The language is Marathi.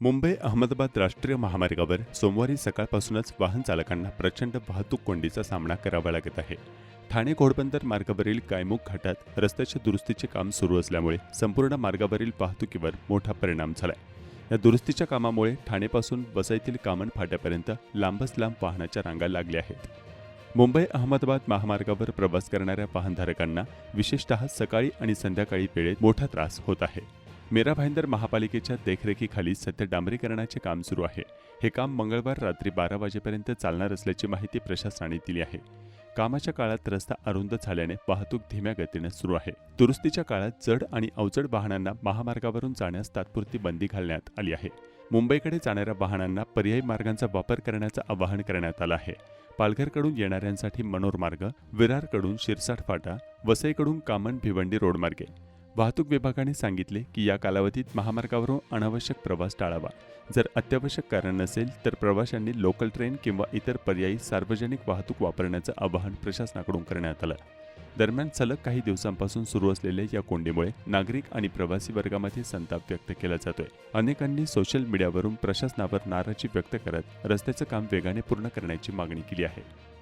मुंबई अहमदाबाद राष्ट्रीय महामार्गावर सोमवारी सकाळपासूनच वाहन चालकांना प्रचंड वाहतूक कोंडीचा सामना करावा लागत आहे. ठाणे घोडबंदर मार्गावरील कायमुख घाटात रस्त्याच्या दुरुस्तीचे काम सुरू असल्यामुळे संपूर्ण मार्गावरील वाहतुकीवर मोठा परिणाम झालाय. या दुरुस्तीच्या कामामुळे ठाणेपासून वसईतील कामन फाट्यापर्यंत लांबच लांब वाहनाच्या रांगा लागल्या आहेत. मुंबई अहमदाबाद महामार्गावर प्रवास करणाऱ्या वाहनधारकांना विशेषतः सकाळी आणि संध्याकाळी वेळेत मोठा त्रास होत आहे. मेरा भाईंदर महापालिकेच्या देखरेखीखाली सध्या डांबरीकरणाचे काम सुरू आहे. हे काम मंगळवार रात्री बारा वाजेपर्यंत चालणार असल्याची माहिती प्रशासनाने दिली आहे. कामाच्या काळात रस्ता अरुंद झाल्याने वाहतूक धीम्या गतीने सुरू आहे. दुरुस्तीच्या काळात जड आणि अवजड वाहनांना महामार्गावरून जाण्यास तात्पुरती बंदी घालण्यात आली आहे. मुंबईकडे जाणाऱ्या वाहनांना पर्यायी मार्गांचा वापर करण्याचं आवाहन करण्यात आलं आहे. पालघरकडून येणाऱ्यांसाठी मनोरमार्ग विरारकडून शिरसाट फाटा वसईकडून कामन भिवंडी रोडमार्गे. वाहतूक विभागाने सांगितले की या कालावधीत महामार्गावरून अनावश्यक प्रवास टाळावा. जर अत्यावश्यक कारण नसेल तर प्रवाशांनी लोकल ट्रेन किंवा इतर पर्यायी सार्वजनिक वाहतूक वापरण्याचं आवाहन प्रशासनाकडून करण्यात आलं. दरम्यान सलग काही दिवसांपासून सुरू असलेल्या या कोंडीमुळे नागरिक आणि प्रवासी वर्गामध्ये संताप व्यक्त केला जातोय. अनेकांनी सोशल मीडियावरून प्रशासनावर नाराजी व्यक्त करत रस्त्याचं काम वेगाने पूर्ण करण्याची मागणी केली आहे.